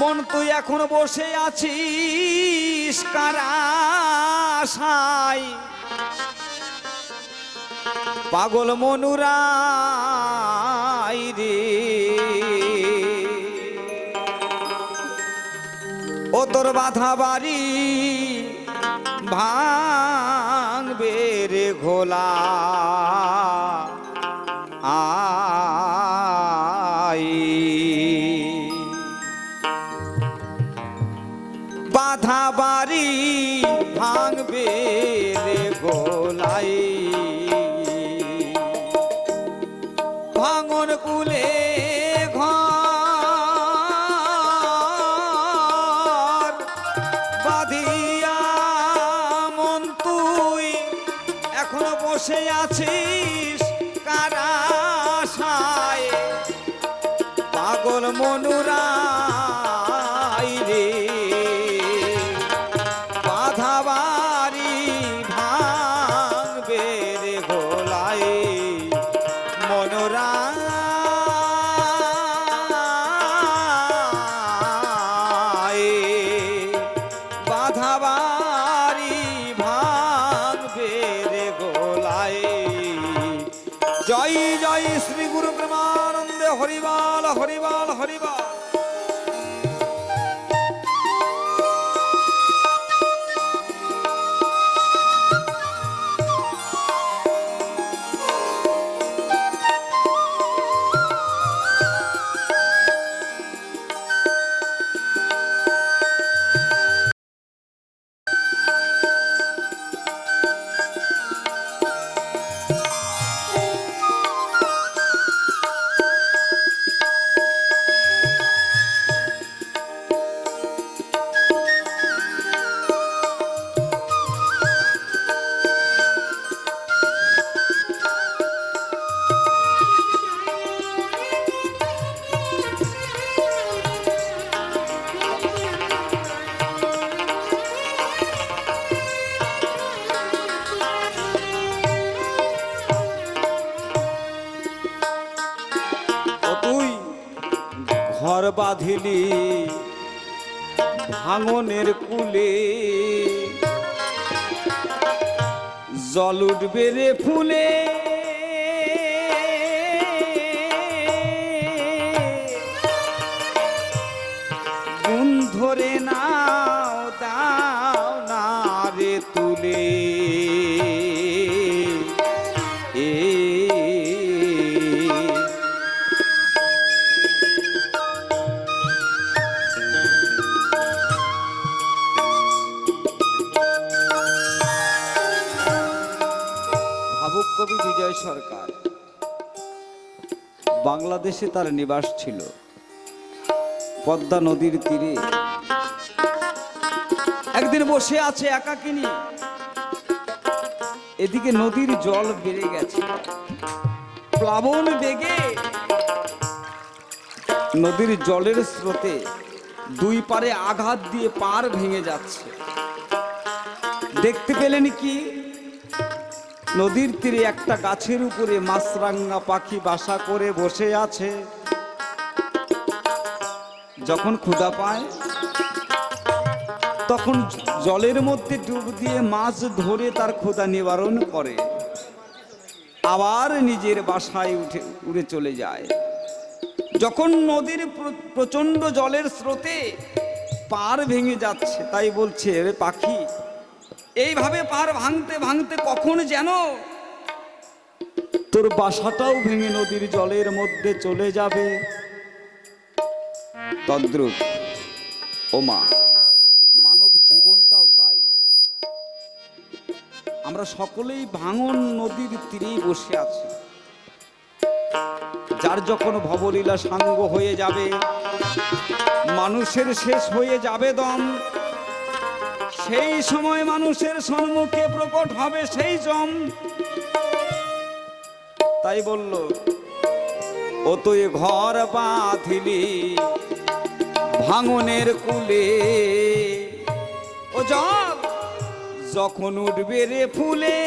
মন তুই এখন বসে আছিস, কারাশাই। পাগল মনুরাই রে। ও তোর বাধা বাড়ি ভাঙবে রে ঘোলা। আই বসে আছিস কারাশায় পাগল মনুরাই শ্রী গুরু প্রেমানন্দে হরিবাল হরিবাল বাঁধিলি ভাঙনের কুলে। জল উঠবে রে ফুলে। ভাবুক কবি বিজয় সরকার। বাংলাদেশে তার নিবাস ছিল। পদ্মা নদীর তীরে। একদিন বসে আছে একাকিনী এদিকে নদীর জল বেড়ে গেছে। প্লাবন বেগে। নদীর জলের স্রোতে দুই পারে আঘাত দিয়ে পার ভেঙে যাচ্ছে। দেখতে পেলেন কি? নদীর তীরে একটা গাছের উপরে মাছরাঙ্গা পাখি বাসা করে বসে আছে। যখন ক্ষুধা পায়, তখন জলের মধ্যে ডুব দিয়ে মাছ ধরে তার ক্ষুধা নিবারণ করে। আবার নিজের বাসায় উঠে, উড়ে চলে যায়। যখন নদীর প্র- প্রচণ্ড জলের স্রোতে পার ভেঙে যাচ্ছে, তাই বলছে পাখি এইভাবে পার ভাঙতে ভাঙতে কখন যেন তোর বাসাটাও ভেঙে নদীর জলের মধ্যে চলে যাবে। তদ্রুপ। ওমা মানব জীবনটাও তাই। আমরা সকলেই ভাঙন নদীর তীরেই বসে আছি। যার যখন ভবলীলা সাঙ্গ হয়ে যাবে মানুষের শেষ হয়ে যাবে দম। সেই সময় মানুষের সম্মুখে প্রকট হবে সেই জম। তাই বলল, ও তুই ঘর বাঁধিলি ভাঙনের কুলে। ও জল, যখন উঠবে রে ফুলে।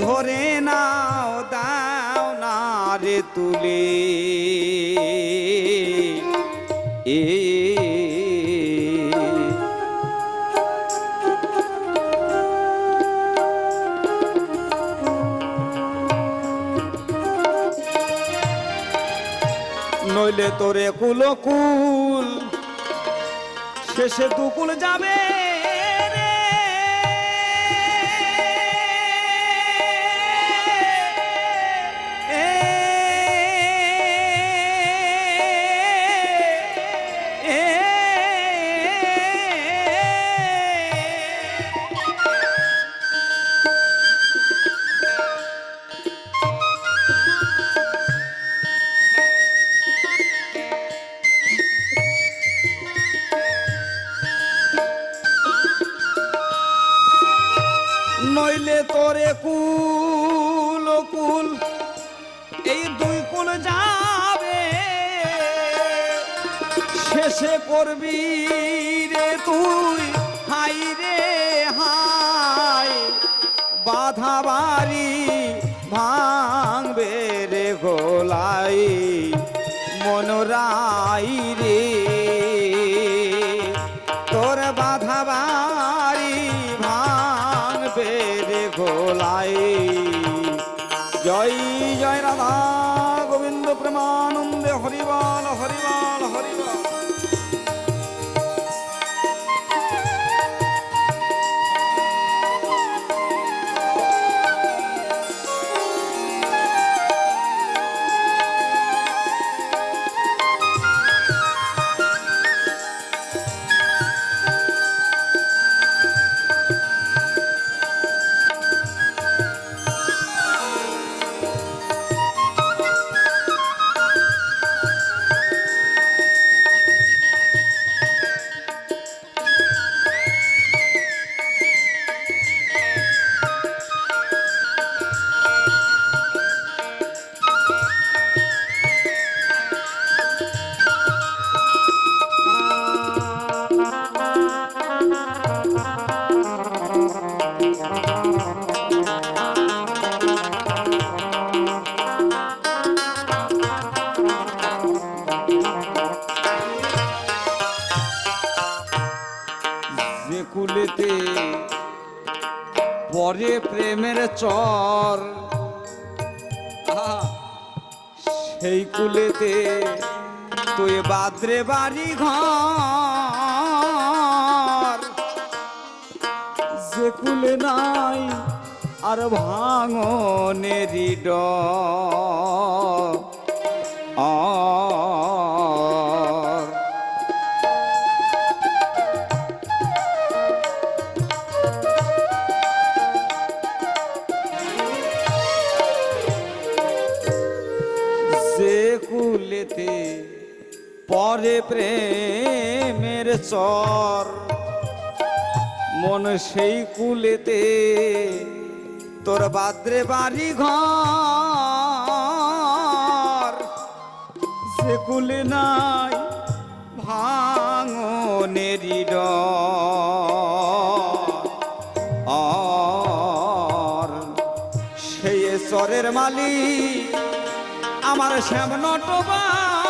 ধরে নাও, দাও না রে তুলে। তোরে কুলকুল। শেষে দুকুল যাবে। নইলে তোরে কুল কুল। এই দুই কুল যাবে। শেষে করবি রে তুই। হাই রে, হাই। বাধা বাড়ি ভাঙবে রে গোলাই। মনোরাই রে। কুলেতে। পরে প্রেমের চর। সেই কুলেতে তুই বাদরে বাড়ি ঘর যে কুলে নাই আর ভাঙনেরি ডর। চর। মন সেই কুলেতে তোর বাদ্রে বাড়ি ঘর। সে কুলে নাই ভাঙনেরি ডর। সেই চরের মালিক আমার শ্যাম নটবার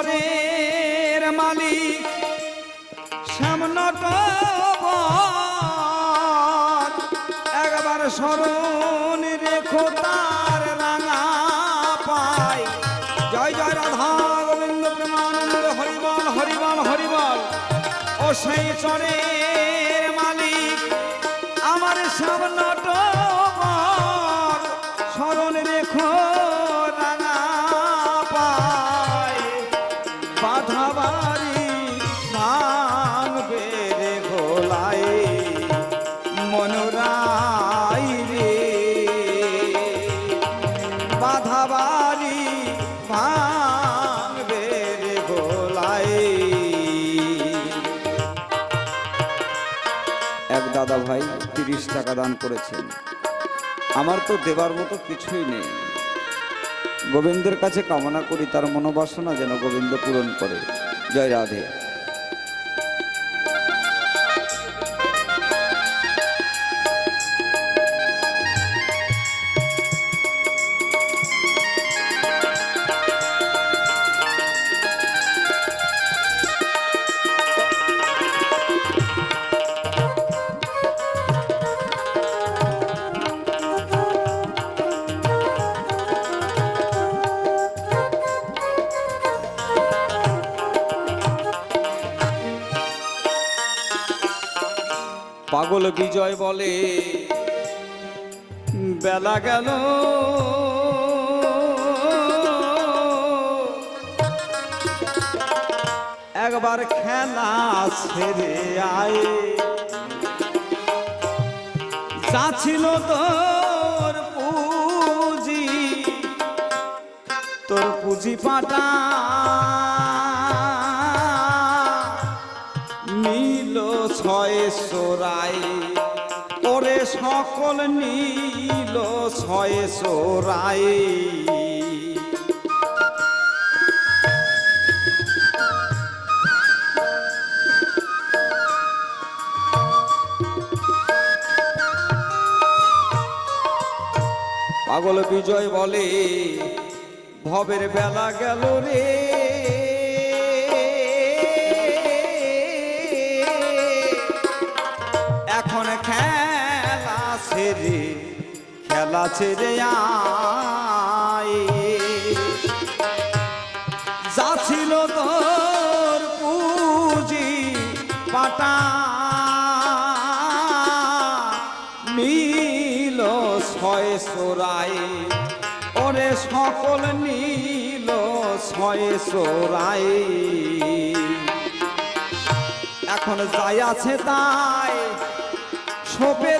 সেই মালিক শ্যামনট একবার স্মরণ রেখো তার রাঙা পায় জয় জয় রাধা গোবিন্দ প্রেমানন্দ, হরিবল হরিবল হরিবল। ও সেই চরের টাকা দান করেছেন। আমার তো দেবার মতো কিছুই নেই। গোবিন্দের কাছে কামনা করি, তার মনোবাসনা যেন গোবিন্দ পূরণ করে। জয় রাধে। পাগল বিজয় বলে। বেলা গেল। একবার খেলা ছেড়ে আয়। যা তোর পুঁজি। তোর পুঁজি পাটা সকল নীল ছয় সোরাই পাগল বিজয় বলে ভবের বেলা গেল রে। খেলা ছেড়ে আয় যা ছিল তোর পুঁজি পাটা নীল ছয় সোরাই ওরে সকল নীল ছয় সোরাই এখন যাই আছে তাই সপে